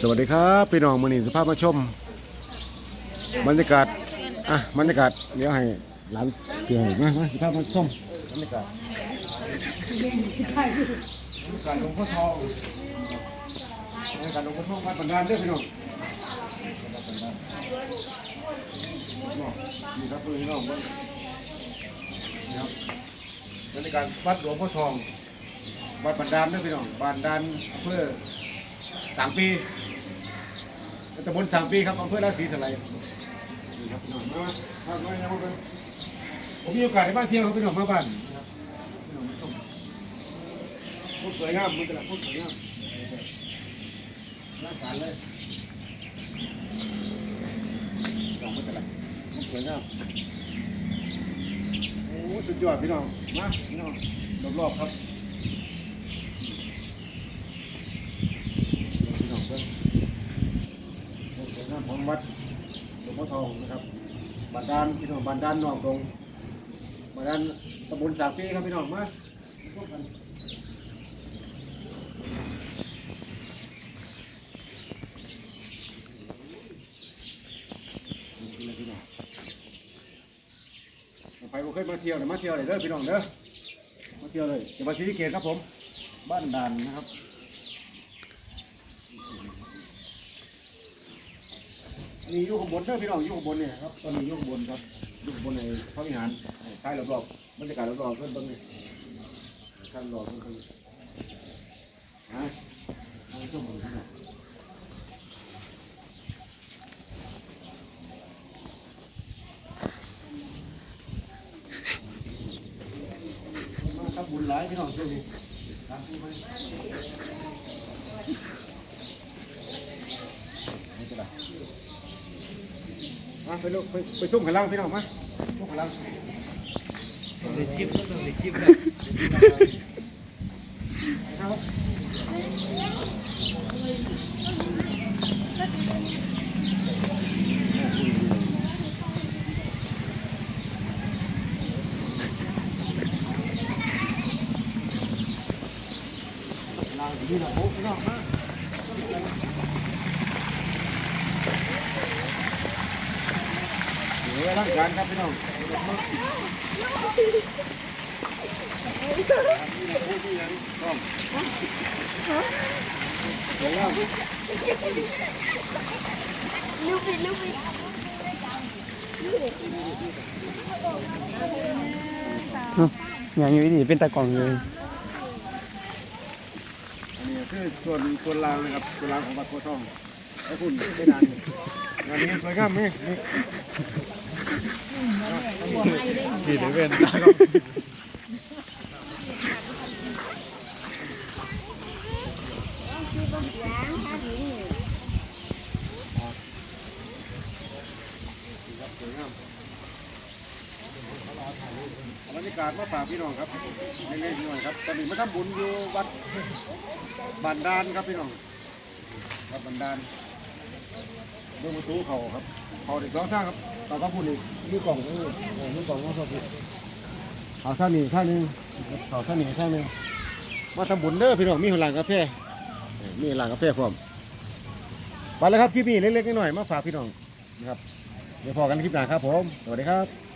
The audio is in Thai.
สวัสดีครับพี่น้องมือนีสภาพมาชม บรรยากาศอะบรรยากาศเดี๋ยวให้หลานเกี่ยวมามาสภาพมาชมบรรยากาศการหลวงพ่อทองบรรยากาศหลวงพ่อทองวัดบรรดาลเด้อพี่น้องนี่ครับพี่น้องเบิ่งนี่ครับบรรยากาศวัดหลวงพ่อทองวัดบรรดาลเด้อพี่น้องบรรดาลอำเภอสามปี ตำบลสามปีครับอำเภอราศีสไลยนี่ครับพี่น้องมามามามามาผมมีโอกาสได้มาเที่ยวครับพี่น้องมาบ้านนะครับพี่น้องมาชมพูดสวยงามมันจะละพูดสวยงามร่างกายเลยพี่น้องมันจะละพูดสวยงามโอ้สุดยอดพี่น้องมาพี่น้องรอบๆครับ พี่น้องเพื่อนสวยงาม ของวัดหลวงพ่อทองนะครับบ้านดานพี่น้องบ้านดานนองตรงบ้านดานตำบลสามปีครับพี่น้องมาพบกันไปบ่เคยมาเที่ยวเดี๋ยวมาเที่ยวเลยเด้อพี่น้องเด้อมาเที่ยวเลยจังหวัดศรีสะเกษครับผม บ้านดานนะครับ อันนี้อยู่ข้างบนเด้อพี่น้องอยู่ข้างบนเนี่ยครับตอนนี้อยู่ข้างบนครับอยู่ข้างบนในพระวิหารใต้รอบๆบรรยากาศรอบๆเพื่อนเบิ่งนี่ข้างรอบเพื่อนเบิ่งฮะเอาไปชมกันนะมาทำบุญหลายพี่น้องช่วงนี้ตามที่ไปไม่เป็นไร มาไปลูกไปไปซุ่มกันล่างพี่น้องมาซุ่มกันล่างต้องได้จิ้มต้องได้จิ้มนะครับล่างนี่นะโอ้พี่น้องมา เดี๋ยวร่างการครับพี่น้องต้องเดี๋ยวแล้วอย่างนี้ดิเป็นตะกล่องเลยอันนี้คือส่วนส่วนล่างนะครับส่วนล่างของบัตรโคทองแล้วคุณไม่นานนี่งานนี้สวยงามไหม นี่ดีเป็นบรรยากาศมาฝากพี่น้องครับเล็กๆน้อยๆครับตอนนี้มาทำบุญอยู่วัดบันดาลครับพี่น้องวัดบันดาล เรื่องประตูเขาครับเขาเด็กสองท่างครับต่อก็พูดอีกมีกล่องนี่มีกล่องว่าเขาพูดเอาท่านี้ท่านึงเอาท่านี้ท่านึงมาทำบุญเด้อพี่น้องมีร้านกาแฟมีร้านกาแฟพร้อมไปแล้วครับคลิปนี้เล็กๆน้อยๆมาฝากพี่น้องนะครับเดี๋ยวพอกันคลิปหน้าครับผมสวัสดีครับ